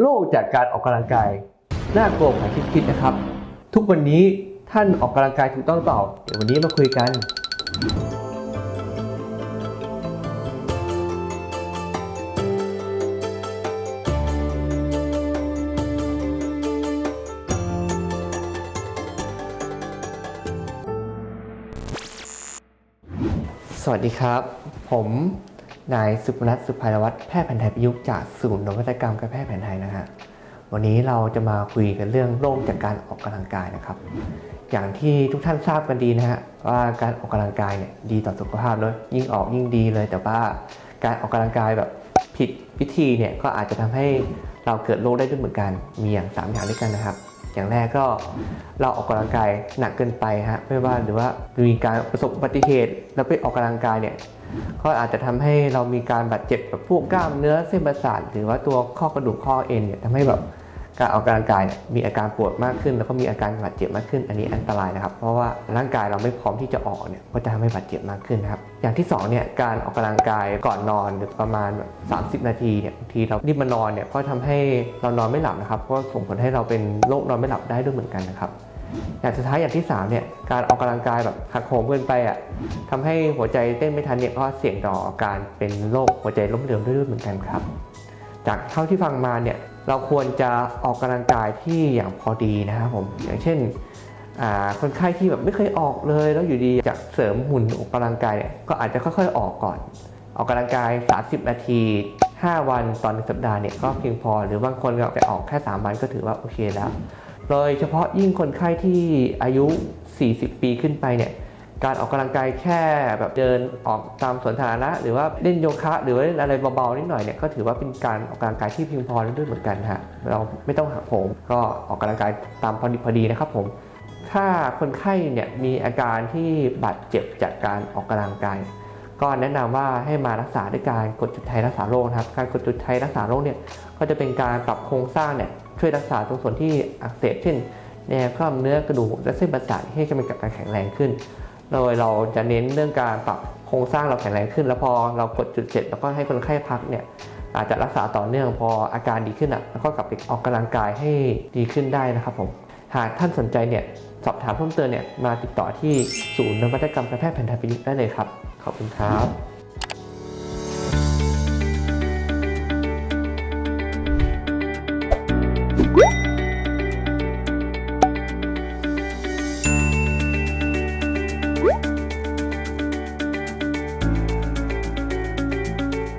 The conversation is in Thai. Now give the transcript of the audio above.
โรคจากการออกกำลังกายน่ากลัวกว่าที่คิดนะครับ ทุกวันนี้ท่านออกกำลังกายถูกต้องหรือเปล่าเดี๋ยววันนี้มาคุยกัน สวัสดีครับ ผม นายสุพนัทสุภารวัตรแพทย์แผนไทยประยุกต์จากศูนย์นวัตกรรมการแพทย์แผนไทยนะฮะวันนี้เราจะมาคุยกันเรื่องโรคจากการออกกำลังกายนะครับ อย่างที่ทุกท่านทราบกันดีนะฮะว่าการออกกำลังกายเนี่ยดีต่อสุขภาพเนอะยิ่งออกยิ่งดีเลย แต่ว่าการออกกำลังกายแบบผิดวิธีเนี่ยก็อาจจะทำให้เราเกิดโรคได้ด้วยเหมือนกันมีอย่างสามอย่างด้วยกันนะครับ อย่างแรกก็เราออกกำลังกายหนักเกินไปฮะไม่ว่าหรือว่ามีการประสบอุบัติเหตุแล้วไปออกกำลังกายเนี่ยก็อาจจะทำให้เรามีการบาดเจ็บแบบพวกกล้ามเนื้อเส้นประสาทหรือว่าตัวข้อกระดูกข้อเอ็นเนี่ยทำให้แบบ การออกกำลังกายมีอาการปวดมากขึ้น แล้วก็มีอาการบาดเจ็บมากขึ้น อันนี้อันตรายนะครับ เพราะว่าร่างกายเราไม่พร้อมที่จะออกเนี่ยก็จะทำให้บาดเจ็บมากขึ้นนะครับ อย่างที่สองเนี่ยการออกกำลังกายก่อนนอนประมาณ 30 นาทีเนี่ยบางทีเรารีบมานอนเนี่ยก็ทำให้เรานอนไม่หลับนะครับก็ส่งผลให้เราเป็นโรคนอนไม่หลับได้ด้วยเหมือนกันนะครับอย่างสุดท้ายอย่างที่3เนี่ยการออกกำลังกายแบบหักโหมเกินไปอะทำให้หัวใจเต้นไม่ทันเนี่ยก็เสี่ยงต่อการเป็นโรคหัวใจล้มเหลวด้วยเหมือนกันครับ จากเท่าที่ฟังมาเนี่ย เราควรจะออกกำลังกายที่อย่างพอดีนะครับผมอย่างเช่นคนไข้ที่แบบไม่เคยออกเลย แล้วอยู่ดีจะเสริมหุ่นออกกำลังกายเนี่ยก็อาจจะค่อยๆออกก่อน ออกกำลังกาย 30 นาที 5 วันต่อหนึ่งสัปดาห์เนี่ยก็เพียงพอ หรือบางคนก็ไปออกแค่ 3 วันก็ถือว่าโอเคแล้ว โดยเฉพาะยิ่งคนไข้ที่อายุ 40 ปีขึ้นไปเนี่ย การออกกำลังกายแค่แบบเดินออกตามสวนสาธารณะหรือว่าเล่นโยคะหรือว่าเล่นอะไรเบาๆนิดหน่อยเนี่ยก็ถือว่าเป็นการออกกำลังกายที่เพียงพอด้วยเหมือนกันฮะเราไม่ต้องหักโหมก็ออกกำลังกายตามพอดีพอดีนะครับผมถ้าคนไข้เนี่ยมีอาการที่บาดเจ็บจากการออกกำลังกาย ก็แนะนำว่าให้มารักษาด้วยการกดจุดไทยรักษาโรคนะครับการกดจุดไทยรักษาโรคเนี่ยก็จะเป็นการปรับโครงสร้างเนี่ยช่วยรักษาตรงส่วนที่อักเสบเช่นแนวกล้ามเนื้อกระดูกและเส้นประสาทให้มีการแข็งแรงขึ้น โดยเราจะเน้นเรื่องการปรับโครงสร้างเราแข็งแรงขึ้น แล้วพอเรากดจุดเสร็จแล้วก็ให้คนไข้พักเนี่ยอาจจะรักษาต่อเนื่องพออาการดีขึ้นอะแล้วก็กลับไปออกกำลังกายให้ดีขึ้นได้นะครับผมหากท่านสนใจเนี่ยสอบถามเพิ่มเติมเนี่ยมาติดต่อที่ศูนย์นวัตกรรมการแพทย์แผนไทยพินิจได้เลยครับ ขอบคุณครับ